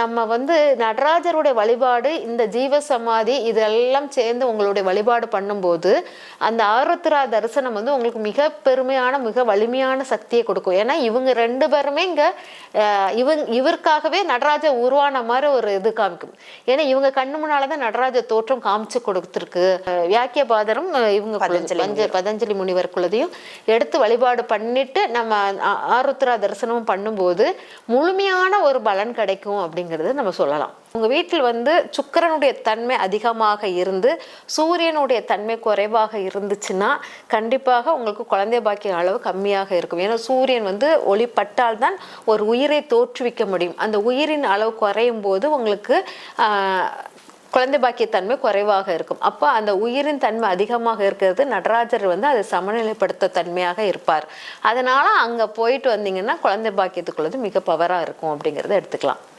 நம்ம வந்து நடராஜருடைய வழிபாடு இந்த ஜீவ சமாதி இதெல்லாம் சேர்ந்து உங்களுடைய வழிபாடு பண்ணும்போது அந்த ஆருத்ரா தரிசனம் வந்து உங்களுக்கு மிக பெருமையான மிக வலிமையான சக்தியை கொடுக்கும். ஏன்னா இவங்க ரெண்டு பேருமே இங்க இவங்க இவருக்காகவே நடராஜர் உருவான மாதிரி ஒரு இது காமிக்கும். ஏன்னா இவங்க கண்ணு முன்னால தான் நடராஜர் தோற்றம் காமிச்சு கொடுத்துருக்கு. வியாக்கிய பாதரும் இவங்க பதஞ்சலி பதஞ்சலி முனிவருக்குள்ளதையும் எடுத்து வழிபாடு பண்ணிட்டு நம்ம ஆருத்ரா தரிசனமும் பண்ணும்போது முழுமையான ஒரு பலன் கிடைக்கும் அப்படிங்கிறது நம்ம சொல்லலாம். உங்கள் வீட்டில் வந்து சுக்கிரனுடைய தன்மை அதிகமாக இருந்து சூரியனுடைய தன்மை குறைவாக இருந்துச்சுன்னா கண்டிப்பாக உங்களுக்கு குழந்தை பாக்கிய அளவு கம்மியாக இருக்கும். ஏன்னா சூரியன் வந்து ஒளிப்பட்டால் தான் ஒரு உயிரை தோற்றுவிக்க முடியும். அந்த உயிரின் அளவு குறையும் போது உங்களுக்கு குழந்தை பாக்கியத்தன்மை குறைவாக இருக்கும். அப்போ அந்த உயிரின் தன்மை அதிகமாக இருக்கிறது நடராஜர் வந்து அதை சமநிலைப்படுத்த தன்மையாக இருப்பார். அதனால அங்கே போயிட்டு வந்தீங்கன்னா குழந்தை பாக்கியத்துக்குள்ளது மிக பவராக இருக்கும் அப்படிங்கிறத எடுத்துக்கலாம்.